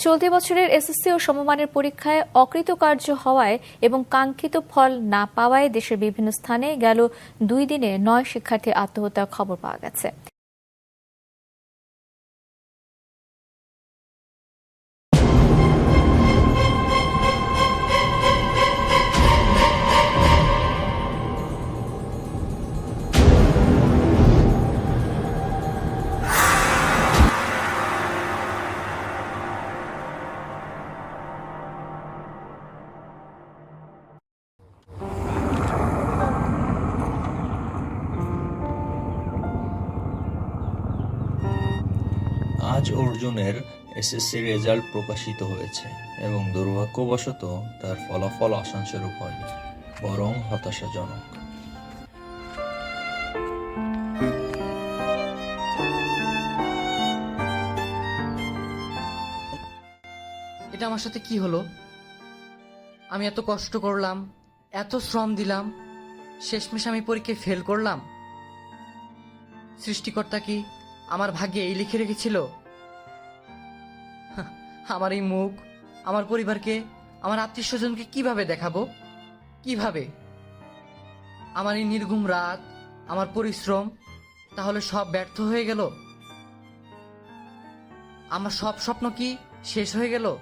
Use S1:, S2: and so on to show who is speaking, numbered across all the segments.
S1: চলতি বছরের এসএসসি ও সমমানের পরীক্ষায় অকৃতকার্য হওয়ায় এবং কাঙ্ক্ষিত ফল না পাওয়ায় দেশের বিভিন্ন স্থানে গেল দুই দিনে নয় শিক্ষার্থী আত্মহত্যার খবর পাওয়া গেছে।
S2: আজ অর্জুনের এসএসসি রেজাল্ট প্রকাশিত হয়েছে এবং দুর্ভাগ্যবশত তার ফলাফল আশানুরূপ হয়নি, বরং হতাশাজনক।
S3: এটা আমার সাথে কি হলো? আমি এত কষ্ট করলাম, এত শ্রম দিলাম, শেষমেশ আমি পরীক্ষায় ফেল করলাম। সৃষ্টিকর্তা কি আমার ভাগ্যে এই লিখে রেখেছিল? আমার এই মুখ, আমার পরিবারকে, আমার আত্মীয় স্বজনকে কীভাবে দেখাবো? কীভাবে? আমার এই নির্ঘুম রাত, আমার পরিশ্রম, তাহলে সব ব্যর্থ হয়ে গেল? আমার সব স্বপ্ন কি শেষ হয়ে গেল?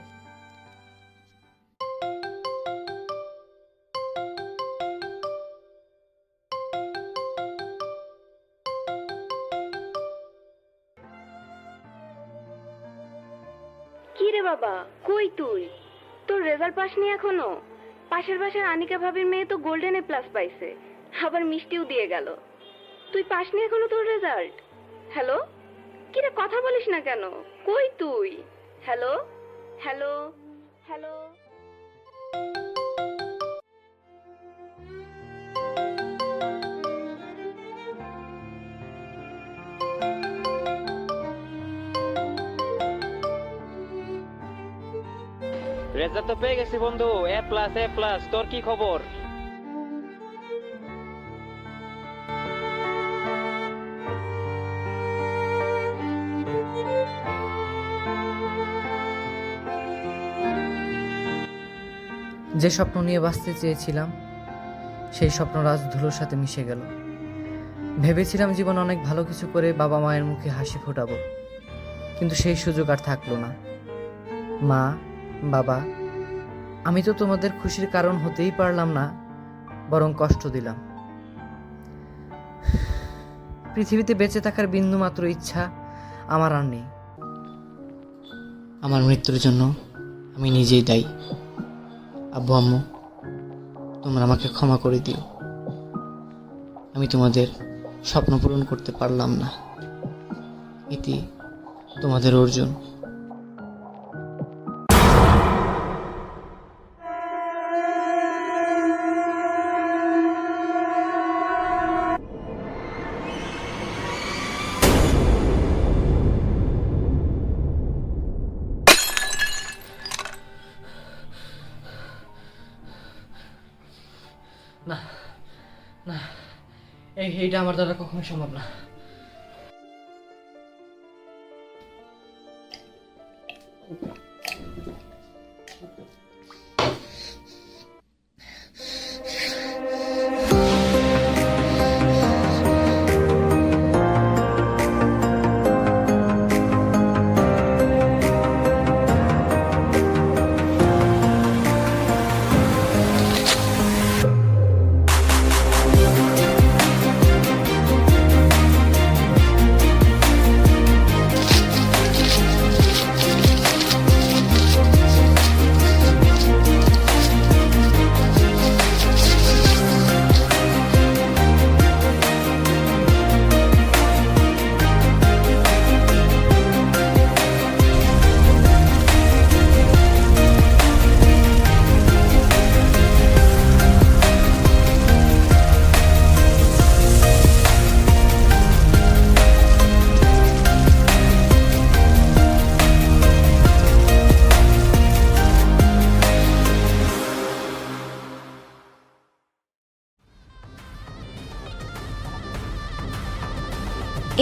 S4: কি রে বাবা? কই তুই? তোর রেজাল্ট পাসনি এখনও? পাশের বাসার আনিকা ভাবির মেয়ে তো গোল্ডেন এ প্লাস পাইছে। আবার মিষ্টিও দিয়ে গেল। তুই পাসনি এখনও তোর রেজাল্ট হ্যালো কিরে কথা বলিস না কেন? কই তুই? হ্যালো হ্যালো হ্যালো
S5: রেজাল্ট তো পেয়ে গেছি, বন্ধু। এ প্লাস এ প্লাস তোর কি খবর?
S3: যে স্বপ্ন নিয়ে বাঁচতে চেয়েছিলাম, সেই স্বপ্ন রাজ ধুলোর সাথে মিশে গেল। ভেবেছিলাম জীবন অনেক ভালো কিছু করে বাবা মায়ের মুখে হাসি ফোটাবো, কিন্তু সেই সুযোগ আর থাকল না। মা বাবা, আমি তো তোমাদের খুশির কারণ হতেই পারলাম না, বরং কষ্ট দিলাম। পৃথিবীতে বেঁচে থাকার বিন্দু মাত্র ইচ্ছা আমার আর নেই। আমার মৃত্যুর জন্য আমি নিজেই দায়ী। আব্বু, আম্মু, তোমরা আমাকে ক্ষমা করে দিও। আমি তোমাদের স্বপ্ন পূরণ করতে পারলাম না। ইতি তোমাদের অর্জুন। না না এই এইটা আমার দ্বারা কখনো সম্ভব না Thank you.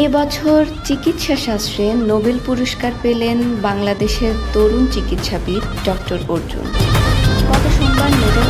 S6: এবছর চিকিৎসা শাস্ত্রে নোবেল পুরস্কার পেলেন বাংলাদেশের তরুণ চিকিৎসাবিদ ডক্টর অর্জুন। গত সোমবার নোবেল